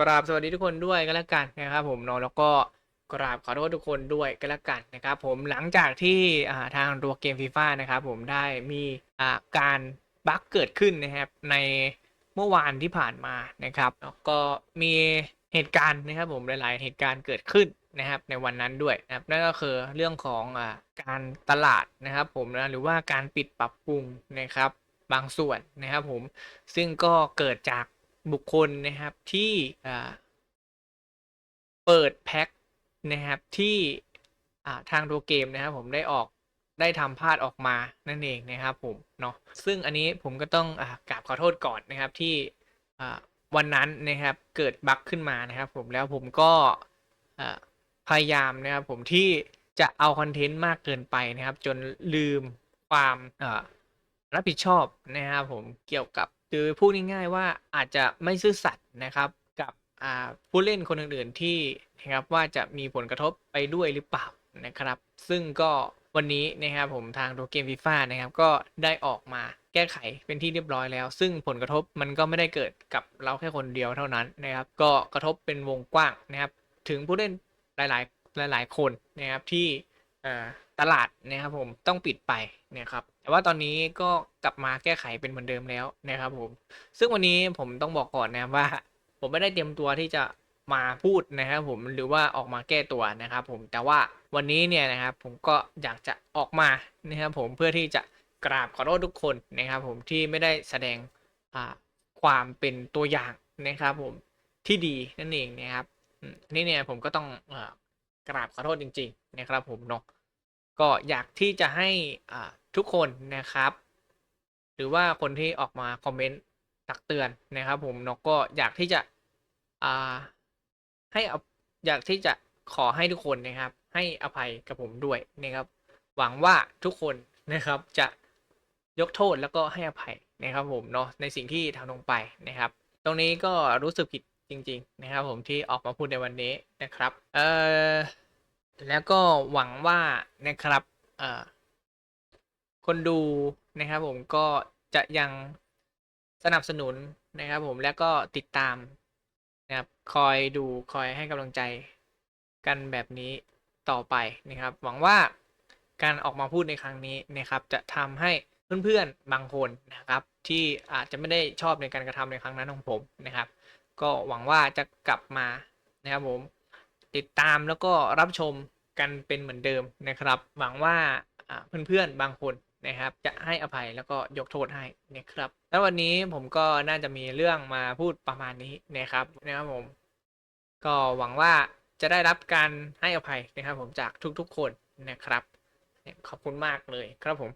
กราบสวัสดีทุกคนด้วยก็แล้วกันนะครับผมเนาะแล้วก็กราบขอโทษทุกคนด้วยก็แล้วกันนะครับผมหลังจากที่ทางตัวเกมฟีฟ่านะครับผมได้มีการบั๊กเกิดขึ้นนะครับในเมื่อวานที่ผ่านมานะครับแล้วก็มีเหตุการณ์นะครับผมหลาย ๆ เหตุการณ์เกิดขึ้นนะครับในวันนั้นด้วยนะครับนั่นก็คือเรื่องของอการตลาดนะครับผมนะหรือว่าการปิดปรับปรุงนะครับบางส่วนนะครับผมซึ่งก็เกิดจาก บุคคลนะครับที่เปิดแพ็คนะครับที่ทางตัวเกมนะครับผมได้ออกได้ทำพลาดออกมานั่นเองนะครับผมเนาะซึ่งอันนี้ผมก็ต้องอกราบขอโทษก่อนนะครับที่วันนั้นนะครับเกิดบั๊กขึ้นมานะครับผมแล้วผมก็พยายามนะครับผมที่จะเอาคอนเทนต์มากเกินไปนะครับ จนลืมความรับผิดชอบนะครับผมเกี่ยวกับ คือพูดง่ายๆว่าอาจจะไม่ซื่อสัตย์นะครับกับผู้เล่นคนอื่นๆที่นะครับว่าจะมีผลกระทบไปด้วยหรือเปล่านะครับ ซึ่งก็วันนี้นะครับผมทางตัวเกมฟีฟ่านะครับก็ได้ออกมาแก้ไขเป็นที่เรียบร้อยแล้ว ซึ่งผลกระทบมันก็ไม่ได้เกิดกับเราแค่คนเดียวเท่านั้นนะครับ ก็กระทบเป็นวงกว้างนะครับ ถึงผู้เล่นหลายๆหลาย ๆ คนนะครับที่ ตลาดนะครับผมต้องปิดไปนะครับแต่ว่าตอนนี้ก็กลับมาแก้ไขเป็นเหมือนเดิมแล้วนะครับผม ซึ่งวันนี้ผมต้องบอกก่อนนะว่า ผมไม่ได้เตรียมตัวที่จะมาพูดนะครับผมหรือว่าออกมาแก้ตัวนะครับผมแต่ว่าวันนี้เนี่ยนะครับผมก็อยากจะออกมานะครับผมเพื่อที่จะกราบขอโทษทุกคนนะครับผมที่ไม่ได้แสดงความเป็นตัวอย่างนะครับผมที่ดีนั่นเองนะครับนี่เนี่ยผมก็ต้องอกราบขอโทษจริง ๆ นะครับผมเนาะ ก็อยากที่จะให้ทุกคนนะครับ หรือว่าคนที่ออกมาคอมเมนต์ตักเตือนนะครับ ผมเนาะก็อยากที่จะให้อภอยากที่จะขอให้ทุกคนนะครับ ให้อภัยกับผมด้วยนะครับ หวังว่าทุกคนนะครับจะยกโทษแล้วก็ให้อภัยนะครับ ผมเนาะในสิ่งที่ทำลงไปนะครับ ตรงนี้ก็รู้สึกผิดจริง ๆ นะครับ ผมที่ออกมาพูดในวันนี้นะครับ เอ่อ แล้วก็หวังว่านะครับเอ่อคนดูนะครับผมก็จะยังสนับสนุนนะครับผมแล้วก็ติดตามนะครับคอยดูคอยให้กำลังใจกันแบบนี้ต่อไปนะครับ หวังว่าการออกมาพูดในครั้งนี้นะครับ จะทำให้เพื่อนๆบางคนนะครับ ที่อาจจะไม่ได้ชอบในการกระทำในครั้งนั้นของผมนะครับ ก็หวังว่าจะกลับมานะครับผม ติดตามแล้วก็รับชมกันเป็นเหมือนเดิมนะครับ หวังว่าเพื่อนๆบางคนนะครับ จะให้อภัยแล้วก็ยกโทษให้นะครับ แล้ววันนี้ผมก็น่าจะมีเรื่องมาพูดประมาณนี้นะครับนะครับผม ก็หวังว่าจะได้รับการให้อภัยนะครับ ผมจากทุกๆคนนะครับ ขอบคุณมากเลยครับผม